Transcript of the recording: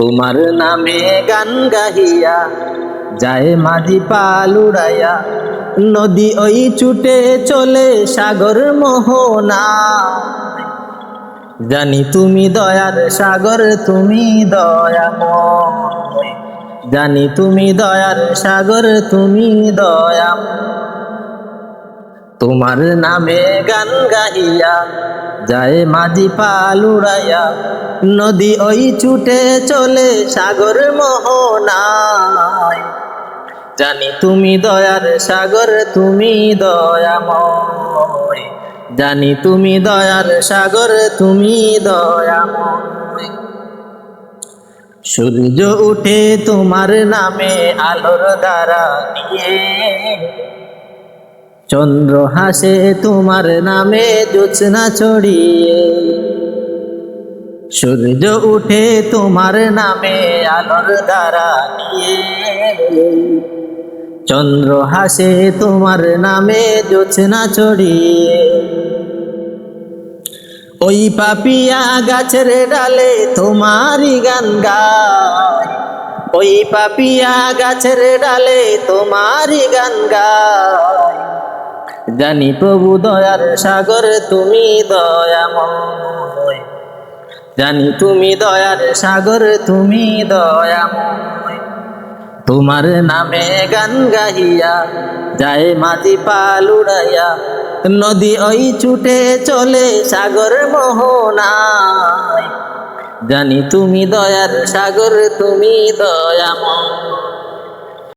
তোমার নামে গান গাহিয়া, যায় মাঝি পাল উড়াইয়া। নদী ওই ছুটে চলে সাগর মোহনা। জানি তুমি দয়ার সাগর, তুমি দয়াময়। জানি তুমি দয়ার সাগর, তুমি দয়াম তোমার নামে গান গাহিয়া যায় মাঝি পাল উড়াইয়া, নদী ওই ছুটে চলে সাগর মোহনায়। জানি তুমি দয়ার সাগর, তুমি দয়াময়। জানি তুমি দয়ার সাগর, তুমি দয়াময়। সূর্য উঠে তোমার নামে আলোর দ্বারা নিয়ে চন্দ্র হাসে, তোমার নামে জোৎস্না ছড়িয়ে। সূর্য উঠে, তোমার নামে আলোর দ্বারা নিয়ে চন্দ্র হাসে, তোমার নামে জোৎস্না ছড়িয়ে। ওই পাপিয়া গাছের ডালে তোমারই গান গায়। ওই পাপিয়া গাছের ডালে তোমারই গান গায়। জানি প্রভু দয়ার সাগর, তুমি দয়াময়। জানি তুমি দয়ার সাগর, তুমি দয়াময়। তোমার নামে গান গাহিয়া, যায় মাঝি পাল উড়াইয়া। নদী ওই ছুটে চলে সাগর মোহনায়। জানি তুমি দয়ার সাগর, তুমি দয়াময়।